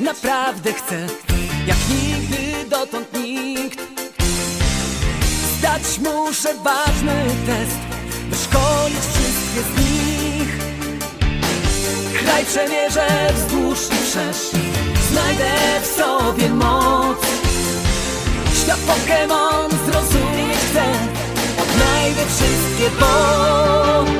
Naprawdę chcę Jak nigdy dotąd nikt. Zdać muszę ważny test Wyszkolić wszystkie z nich. Kraj przemierzę wzdłuż i wszerz Znajdę w sobie moc. Świat Pokémon zrozumieć chcę Odnajdę wszystkie, bo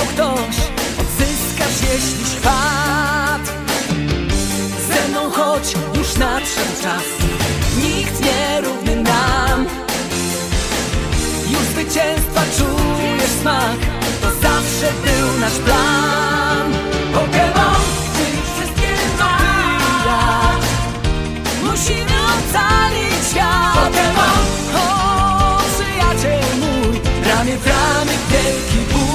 odebrał ktoś Odzyskasz jeśli chwat Ze mną chodź, już nadszedł czas. Nikt nie równy nam. Już zwycięstwa czujesz smak. To zawsze był nasz plan. Pokémon, ty wszystkie masz Musimy ocalić świat. Pokémon, o przyjaciel mój. Ramię w ramię wielki bój